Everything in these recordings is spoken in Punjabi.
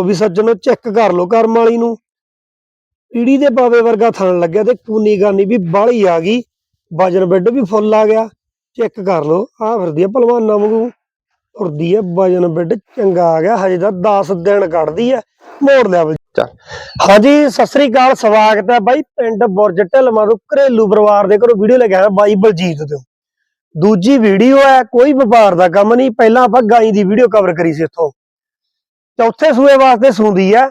ਲਓ ਵੀ ਸੱਜਣੋ ਚੈੱਕ ਕਰ ਲਓ ਕਰਮ ਵਾਲੀ ਨੂੰ। ਪੀੜੀ ਦੇ ਪਾਵੇ ਵਰਗਾ ਥਣ ਲੱਗਿਆ ਤੇ ਕੂਨੀ ਗਾਨੀ ਵੀ ਬਾਹਲੀ ਆ ਗਈ। ਵਜਨ ਬੈੱਡ ਵੀ ਫੁੱਲ ਆ ਗਿਆ। ਚੈੱਕ ਕਰ ਲਓ ਆ ਫਿਰਦੀ ਆ ਭਲਵਾਨਾਂ ਵਾਂਗੂ। ਉਰਦੀ ਆ ਵਜਨ ਬੈੱਡ ਚੰਗਾ ਆ ਗਿਆ। ਹਜੇ ਤਾਂ 10 ਦਿਨ ਕੱਢਦੀ ਆ। ਮੋੜ ਲਿਆ ਚੱਲ। ਹਾਂਜੀ ਸਤਿ ਸ੍ਰੀ ਅਕਾਲ ਸਵਾਗਤ ਹੈ ਬਾਈ ਪਿੰਡ ਬੁਰਜ ਢਲਮਾ ਤੋਂ ਘਰੇਲੂ ਪਰਿਵਾਰ ਦੇ ਘਰੋਂ ਵੀਡੀਓ ਲੈ ਕੇ ਆਇਆ ਬਾਈ ਬਲਜੀਤ ਤੋਂ ਦੂਜੀ ਵੀਡੀਓ ਹੈ ਕੋਈ ਵਪਾਰ ਦਾ ਕੰਮ ਨਹੀਂ। ਪਹਿਲਾਂ ਆਪਾਂ ਗਾਈ ਦੀ ਵੀਡੀਓ ਕਵਰ ਕਰੀ ਸੀ ਇੱਥੋਂ ਚੌਥੇ ਸੂਏ ਵਾਸਤੇ ਸੁੰਦੀ ਹੈ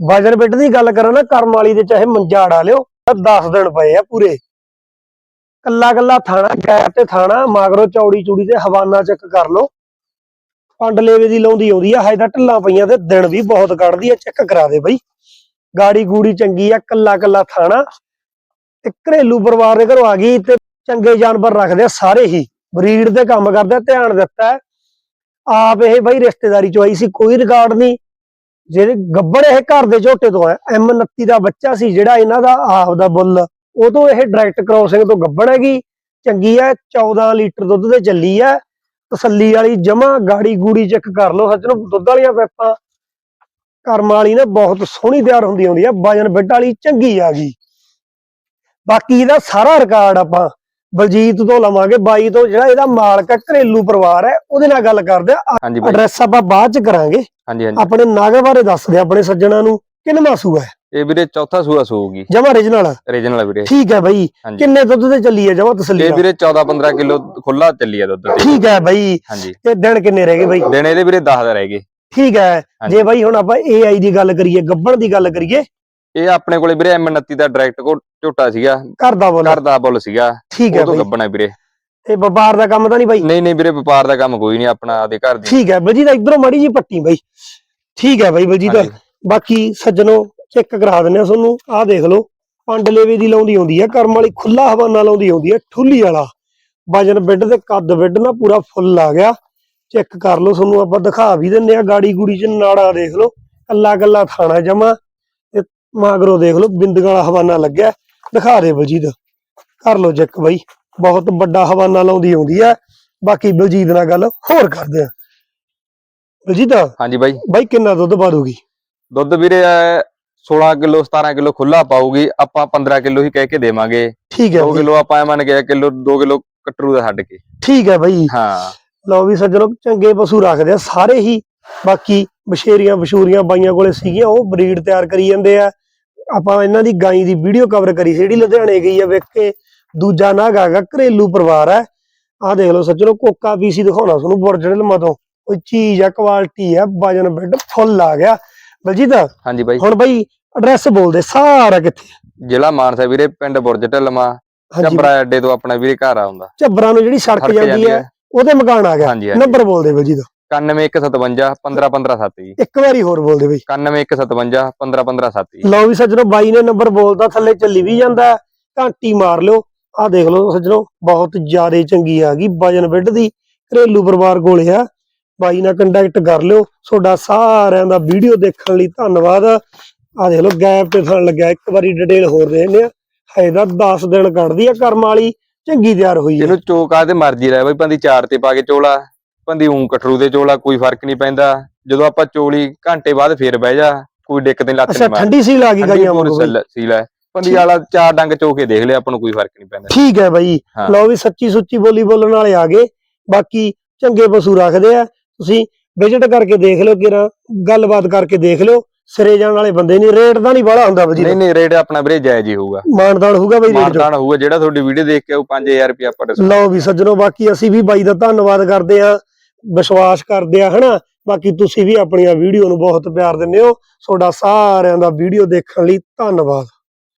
ਵਜਨ ਬਿੱਟ ਦੀ ਗੱਲ ਕਰਾਂ ਨਾ, ਕਰਮ ਵਾਲੀ ਦੇ ਚਾਹੇ ਮੰਜਾ ਅੜਾ ਲਿਓ 10 ਦਿਨ ਪਏ ਆ ਪੂਰੇ। ਕੱਲਾ ਕੱਲਾ ਥਾਣਾ, ਗੈਪ ਤੇ ਥਾਣਾ, ਮਾਗਰੋ ਚੌੜੀ ਚੂੜੀ ਤੇ ਹਵਾਨਾ ਚੈੱਕ ਕਰ ਲਓ। ਪੰਡ ਲੇਵੇ ਦੀ ਲਾਉਂਦੀ ਆਉਂਦੀ ਆ ਹਜੇ ਤਾਂ ਢਿੱਲਾਂ ਪਈਆਂ ਤੇ ਦਿਨ ਵੀ ਬਹੁਤ ਕੱਢਦੀ ਆ, ਚੈੱਕ ਕਰਾ ਦੇ ਬਈ। ਗਾੜੀ ਗੂੜੀ ਚੰਗੀ ਆ, ਕੱਲਾ ਕੱਲਾ ਥਾਣਾ। ਤੇ ਘਰੇਲੂ ਪਰਿਵਾਰ ਦੇ ਘਰੋਂ ਆ ਗਈ ਤੇ ਚੰਗੇ ਜਾਨਵਰ ਰੱਖਦੇ ਆ ਸਾਰੇ ਹੀ। ਬਰੀਡ ਦੇ ਕੰਮ ਕਰਦੇ ਆ ਧਿਆਨ ਦਿੱਤਾ। ਆਪ ਇਹ ਬਈ ਰਿਸ਼ਤੇਦਾਰੀ ਚੋਂ ਆਈ ਸੀ, ਕੋਈ ਰਿਕਾਰਡ ਨਹੀਂ। ਜਿਹੜੇ ਗੱਬੜ ਇਹ ਘਰ ਦੇ ਝੋਟੇ ਤੋਂ ਹੈ, M29 ਦਾ ਬੱਚਾ ਸੀ ਜਿਹੜਾ ਇਹਨਾਂ ਦਾ ਆਪ ਦਾ ਬੁੱਲ, ਉਹ ਤੋਂ ਇਹ ਡਾਇਰੈਕਟ ਕ੍ਰੋਸਿੰਗ ਤੋਂ ਗੱਬੜ ਹੈਗੀ। ਚੰਗੀ ਹੈ 14 ਲੀਟਰ ਦੁੱਧ ਤੇ ਚੱਲੀ ਹੈ। ਤਸੱਲੀ ਵਾਲੀ ਜਮਾ ਗਾੜੀ ਗੂੜੀ ਚੈੱਕ ਕਰ ਲਓ, ਸੱਚ ਨੂੰ ਦੁੱਧ ਵਾਲੀਆਂ ਪੈਪਾਂ। ਕਰਮ ਵਾਲੀ ਨਾ ਬਹੁਤ ਸੋਹਣੀ ਤਿਆਰ ਹੁੰਦੀ ਹੁੰਦੀ ਆ ਵਜਨ ਬਿੱਡ ਵਾਲੀ ਚੰਗੀ ਆ ਗਈ। ਬਾਕੀ ਇਹਦਾ ਸਾਰਾ ਰਿਕਾਰਡ ਆਪਾਂ ਬਲਜੀਤ ਤੋਂ ਲਵਾਂਗੇ ਬਾਈ ਤੋਂ ਜਿਹੜਾ ਇਹਦਾ ਮਾਲਕ ਹੈ ਘਰੇਲੂ ਪਰਿਵਾਰ ਹੈ ਉਹਦੇ ਨਾਲ ਗੱਲ ਕਰਦੇ ਆ। ਹਾਂਜੀ ਬਾਈ। ਐਡਰੈਸ ਆਪਾਂ ਬਾਅਦ ਚ ਕਰਾਂਗੇ। ਹਾਂਜੀ ਹਾਂਜੀ। ਆਪਣੇ ਨਾਗੇ ਬਾਰੇ ਦੱਸ ਦੇ ਆਪਣੇ ਸੱਜਣਾ ਨੂੰ ਕਿੰਨਾ ਸੂਆ ਹੈ? ਇਹ ਵੀਰੇ ਚੌਥਾ ਸੂਆ ਸੂਗੀ ਜਮਾ origignal ਰੀਜਨਲ ਵੀਰੇ। ਠੀਕ ਹੈ ਬਾਈ। ਹਾਂਜੀ। ਕਿੰਨੇ ਦੁੱਧ ਤੇ ਚੱਲੀ ਹੈ ਜਮਾ ਤਸੱਲੀ ਇਹ ਨਾਲ? ਵੀਰੇ 14 15 ਕਿਲੋ ਖੁੱਲਾ ਚੱਲੀ ਆ ਦੁੱਧ ਤੇ। ਠੀਕ ਹੈ ਬਾਈ। ਹਾਂਜੀ। ਤੇ ਦਿਨ ਕਿੰਨੇ ਰਹਿ ਗਏ ਬਾਈ? ਦਿਨ ਇਹਦੇ ਵੀਰੇ 10 ਦਾ ਰਹਿ ਗਏ। ਠੀਕ ਹੈ। ਹਾਂਜੀ। ਜੇ ਬਾਈ ਹੁਣ ਆਪਾਂ AI ਦੀ ਗੱਲ ਕਰੀਏ ਗੱਬਣ ਦੀ ਗੱਲ ਕਰੀਏ ਇਹ ਆਪਣੇ ਕੋਲੇ ਵੀਰੇ M29 ਦਾ ਡਾਇਰੈਕਟ ਕੋ ਝੋਟਾ ਸੀਗਾ। ਘਰ ਦਾ ਬੋਲ। ਘਰ ਦਾ ਬੁੱਲ ਸੀਗਾ। ਠੀਕ ਹੈ ਉਹ ਤੋਂ ਬਾਈ। ਗੱਬਣਾ ਵੀਰੇ। ਤੇ ਵਪਾਰ ਦਾ ਕੰਮ ਤਾਂ ਨਹੀਂ ਬਾਈ? ਨਹੀਂ ਨਹੀਂ ਵੀਰੇ ਵਪਾਰ ਦਾ ਕੰਮ ਕੋਈ ਨਹੀਂ ਆਪਣਾ ਆਦੇ ਘਰ ਦੀ। ਠੀਕ ਹੈ ਬਲਜੀ ਦਾ ਇਧਰੋਂ ਮੜੀ ਜੀ ਪੱਟੀ ਬਾਈ। ਠੀਕ ਹੈ ਬਾਈ ਬਲਜੀ ਦਾ ਹਾਂਜੀ। ਬਾਕੀ ਸੱਜਣੋ ਚੈੱਕ ਕਰਾ ਦਿੰਨੇ ਆ ਤੁਹਾਨੂੰ। ਆਹ ਦੇਖ ਲਓ ਪੰਡ ਲੇਵੇ ਦੀ ਲਾਉਂਦੀ ਆਉਂਦੀ ਹੈ ਕਰਮ ਵਾਲੀ ਖੁੱਲਾ ਹਵਾਨਾ ਲਾਉਂਦੀ ਆਉਂਦੀ ਹੈ ਠੁੱਲੀ ਵਾਲਾ। ਵਜਨ ਬੈੱਡ ਤੇ ਕੱਦ ਬੈੱਡ ਨਾ ਪੂਰਾ ਫੁੱਲ ਆ ਗਿਆ। ਚੈੱਕ ਕਰ ਲਓ ਤੁਹਾਨੂੰ ਆਪਾਂ ਦਿਖਾ ਵੀ ਦਿੰਨੇ ਆ ਗਾੜੀ ਗੂੜੀ ਚ ਨਾੜਾ ਦੇਖ ਲਓ। ਕੱਲਾ ਕੱਲਾ ਥਾਣਾ ਜਮਾ। ਮਾਗਰੋ ਦੇਖ ਲਓ ਬਿੰਦ ਵਾਲਾ ਹਵਾਨਾ ਲੱਗਿਆ ਦਿਖਾ ਦੇ ਬਲਜੀਤ। ਕਰ ਲਓ ਚੈੱਕ ਬਾਈ। ਬਹੁਤ ਵੱਡਾ ਹਵਾਨਾ ਲਾਉਂਦੀ ਆਉਂਦੀ ਹੈ। ਬਾਕੀ ਬਲਜੀਤ ਨਾਲ ਗੱਲ ਹੋਰ ਕਰਦੇ ਆ ਬਲਜੀਤ ਹਾਂਜੀ ਬਾਈ। ਬਾਈ ਕਿੰਨਾ ਦੁੱਧ ਪਾ ਦੂਗੀ ਦੁੱਧ ਵੀਰੇ ਅਹ, 16 ਕਿਲੋ 17 ਕਿਲੋ ਖੁੱਲਾ ਪਾਊਗੀ। ਆਪਾਂ 15 ਕਿਲੋ ਹੀ ਕਹਿ ਕੇ ਦੇਵਾਂਗੇ। ਠੀਕ ਹੈ 2 ਬਾਈ, ਕਿਲੋ ਆਪਾਂ ਮੰਨ ਕੇ ਕਿਲੋ 2 ਕਿਲੋ ਕਟਰੂ ਦਾ ਛੱਡ ਕੇ। ਠੀਕ ਹੈ ਬਾਈ। ਹਾਂ। ਲਓ ਵੀ ਸੱਜਣੋ ਚੰਗੇ ਪਸ਼ੂ ਰੱਖਦੇ ਆ ਸਾਰੇ ਹੀ। ਬਾਕੀ ਬਸ਼ੇਰੀਆਂ ਬਸ਼ੂਰੀਆਂ ਬਾਈਆਂ ਕੋਲੇ ਸੀਗੀਆਂ ਉਹ ਬਰੀਡ ਤਿਆਰ ਕਰੀ ਜਾਂਦੇ ਆ। ਆਪਾਂ ਇਹਨਾਂ ਦੀ ਗਾਈ ਦੀ ਵੀਡੀਓ ਕਵਰ ਕਰੀ ਸੀ ਜਿਹੜੀ ਲੁਧਿਆਣੇ ਗਈ ਆ ਵੇਖ ਕੇ। ਦੂਜਾ ਨਾਗ ਹੈਗਾ ਘਰੇਲੂ ਪਰਿਵਾਰ ਹੈ। ਆਹ ਦੇਖ ਲਓ ਸੱਜਣੋ ਕੋਕਾ ਪੀਸੀ ਦਿਖਾਉਣਾ ਤੁਹਾਨੂੰ ਬੁਰਜੜਲ ਮਤੋਂ ਕੋਈ ਚੀਜ਼ ਆ ਕੁਆਲਿਟੀ ਆ ਵਜਨ ਬੈੱਡ ਫੁੱਲ ਆ ਗਿਆ। ਬਲਜੀਤ ਹਾਂਜੀ ਬਾਈ। ਹੁਣ ਬਾਈ ਐਡਰੈਸ ਬੋਲਦੇ ਸਾਰਾ ਕਿੱਥੇ? ਜ਼ਿਲ੍ਹਾ ਮਾਨਸਾ ਵੀਰੇ ਪਿੰਡ ਬੁਰਜ ਢਲਮਾ। ਚੱਬਰਾ ਅੱਡੇ ਤੋਂ ਆਪਣਾ ਵੀਰੇ ਘਰ ਆਉਂਦਾ ਝੱਬਰਾਂ ਨੂੰ ਜਿਹੜੀ ਸੜਕ ਜਾਂਦੀ ਹੈ ਉਹਦੇ ਮਕਾਨ ਆ ਗਿਆ। ਨੰਬਰ ਬੋਲਦੇ ਬਲਜੀਤ। 9157 15157 ਜੀ। ਇੱਕ ਵਾਰੀ ਹੋਰ ਬੋਲਦੇ ਬਈ 9157 15157 ਜੀ। ਲਓ ਵੀ ਸੱਜਣੋ ਬਾਈ ਨੇ ਨੰਬਰ ਬੋਲਦਾ ਥੱਲੇ ਚੱਲੀ ਵੀ ਜਾਂਦਾ। ਘੰਟੀ ਮਾਰ ਲਿਓ। ਆਹ ਦੇਖ ਲਓ ਸੱਜਣੋ ਬਹੁਤ ਜ਼ਿਆਦਾ ਚੰਗੀ ਆ ਗਈ ਵਜਨ ਬੈੱਡ ਦੀ ਘਰੇਲੂ ਪਰਿਵਾਰ ਕੋਲੇ ਆ। ਬਾਈ ਨਾਲ ਕੰਟੈਕਟ ਕਰ ਲਿਓ ਤੁਹਾਡਾ ਸਾਰਿਆਂ ਦਾ ਵੀਡੀਓ ਦੇਖਣ ਲਈ ਧੰਨਵਾਦ। ਆਹ ਦੇਖ ਲਓ ਗੈਪ ਤੇ ਥਣ ਲੱਗਿਆ ਇੱਕ ਵਾਰੀ ਡਿਟੇਲ ਹੋਰ ਦੇ ਦਿੰਦੇ ਆ। ਹਜੇ ਤਾਂ 10 ਦਿਨ ਕੱਢਦੀ ਆ ਕਰਮ ਵਾਲੀ ਚੰਗੀ ਤਿਆਰ ਹੋਈ ਹੈ ਇਹਨੂੰ ਚੋਕਾ ਤੇ ਮਰਜ਼ੀ ਰਹਿ ਬਈ ਪੰਦੀ ਚਾਰ ਤੇ ਪਾ ਕੇ ਚੋਲਾ। ਪੰਦੀ ਉਂ ਕਟਰੂ ਦੇ ਚੋਲਾ ਕੋਈ ਫ਼ਰਕ ਨਹੀਂ ਪੈਂਦਾ। ਜਦੋਂ ਆਪਾਂ ਚੋਲੀ ਘੰਟੇ ਬਾਅਦ ਫੇਰ ਬਹਿ ਜਾ ਕੋਈ ਦਿੱਕਤ ਨਹੀਂ ਲੱਤ ਅੱਛਾ ਨਹੀਂ ਮਾਰ। ਠੰਡੀ ਸੀ ਲੱਗੀ ਗਾਈਆਂ ਵਾਂਗੂ। ਸੀਲ ਹੈ ਪੰਦੀ। ਵਾਲਾ ਚਾਰ ਡੰਗ ਚੋਕੇ ਦੇਖ ਲਿਆ ਆਪਾਂ ਨੂੰ ਕੋਈ ਫ਼ਰਕ ਨਹੀਂ ਪੈਂਦਾ। ਠੀਕ ਹੈ ਬਾਈ। ਹਾਂ। ਲਓ ਵੀ ਸੱਚੀ ਸੁੱਚੀ ਬੋਲੀ ਬੋਲਣ ਵਾਲੇ ਆ ਗਏ। ਬਾਕੀ ਚੰਗੇ ਪਸ਼ੂ ਰੱਖਦੇ ਆ। ਤੁਸੀਂ ਵਿਜ਼ਿਟ ਕਰਕੇ ਦੇਖ ਲਿਓ ਕਿਰਾ ਗੱਲਬਾਤ ਕਰਕੇ ਦੇਖ ਲਿਓ। ਸਿਰੇ ਜਾਣ ਵਾਲੇ ਬੰਦੇ ਨਹੀਂ ਰੇਟ ਦਾ ਨਹੀਂ ਬਾਹਲਾ ਹੁੰਦਾ ਬਜੀ ਨਹੀਂ ਨਹੀਂ ਰੇਟ ਆਪਣਾ ਵੀਰੇ ਜਾਇਜ਼ ਹੀ ਹੋਊਗਾ। ਮਾਨਦਾਨ ਹੋਊਗਾ ਬਈ ਰੇਟ ਚ। ਮਾਨਦਾਨ ਹੋਊਗਾ ਜਿਹੜਾ ਤੁਹਾਡੀ ਵੀਡੀਓ ਦੇਖ ਕੇ ਉਹ 5000 ਰੁਪਏ ਆਪਾਂ discount ਲਓ ਵੀ ਸੱਜਣੋ ਬਾਕੀ ਅਸੀਂ ਵੀ ਬਾਈ ਦਾ ਧੰਨਵਾਦ ਕਰਦੇ ਆ ਵਿਸ਼ਵਾਸ ਕਰਦੇ ਆ, ਹਨਾ? ਬਾਕੀ ਤੁਸੀਂ ਵੀ ਆਪਣੀਆਂ ਵੀਡੀਓ ਨੂੰ ਬਹੁਤ ਪਿਆਰ ਦਿੰਦੇ ਹੋ। ਤੁਹਾਡਾ ਸਾਰਿਆਂ ਦਾ ਵੀਡੀਓ ਦੇਖਣ ਲਈ ਧੰਨਵਾਦ।